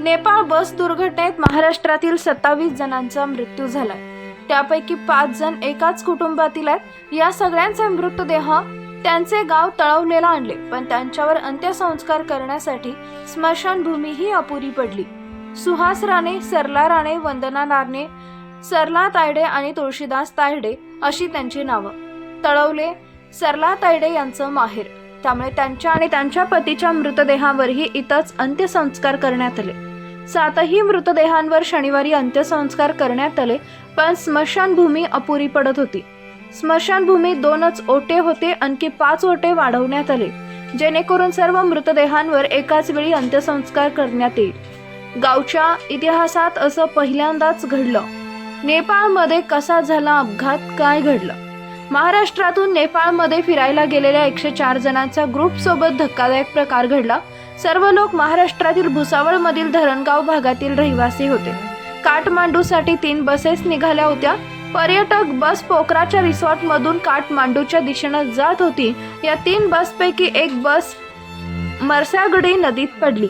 नेपाळ बस दुर्घटनेत महाराष्ट्रातील सत्तावीस जणांचा मृत्यू झालाय. त्यापैकी पाच जण एकाच कुटुंबातील आहेत. या सगळ्यांचे मृतदेह त्यांचे गाव तळवलेला आणले पण त्यांच्यावर अंत्यसंस्कार करण्यासाठी स्मशानभूमीही अपुरी पडली. सुहास राणे सरला राणे वंदना नारणे सरला तायडे आणि तुळशीदास तायडे अशी त्यांची नावं. तळवले सरला तायडे यांचं माहेर. त्यामुळे त्यांच्या आणि त्यांच्या पतीच्या मृतदेहावरही इथंच अंत्यसंस्कार करण्यात आले. सातही मृतदेहांवर शनिवारी अंत्यसंस्कार करण्यात आले पण स्मशानभूमी अपुरी पडत होती. स्मशानभूमी दोनच ओटे होते आणखी पाच ओटे वाढवण्यात आले जेणेकरून सर्व मृतदेहांवर एकाच वेळी अंत्यसंस्कार करण्यात येईल. गावच्या इतिहासात असं पहिल्यांदाच घडलं. नेपाळमध्ये कसा झाला अपघात काय घडलं? महाराष्ट्रातून नेपाळमध्ये फिरायला गेलेल्या एकशे चार जणांचा ग्रुप सोबत धक्कादायक प्रकार घडला सर्व लोक महाराष्ट्रातील भुसावळमधील धरणगाव भागातील रहिवासी होते. काठमांडूसाठी तीन बसेस निघाल्या होत्या. पर्यटक बस पोखराच्या रिसॉर्टमधून काठमांडूच्या दिशेनं जात होती. या तीन बसपैकी एक बस मरसागडी नदीत पडली.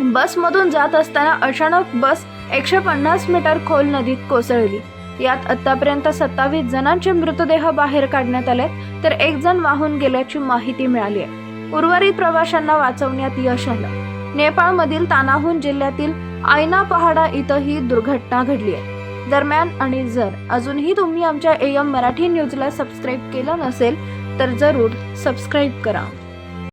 बसमधून जात असताना अचानक बस एकशे पन्नास मीटर खोल नदीत कोसळली. यात आतापर्यंत सत्तावीस जणांचे मृतदेह बाहेर काढण्यात आले तर एक जण वाहून गेल्याची माहिती मिळाली आहे. उर्वरित प्रवाशांना वाचवण्यात यश आलं. नेपाळमधील तानाहून जिल्ह्यातील आयना पहाडा इथं ही दुर्घटना घडली आहे. दरम्यान आणि जर अजूनही तुम्ही आमच्या एम मराठी न्यूजला सबस्क्राईब केलं नसेल तर जरूर सबस्क्राईब करा.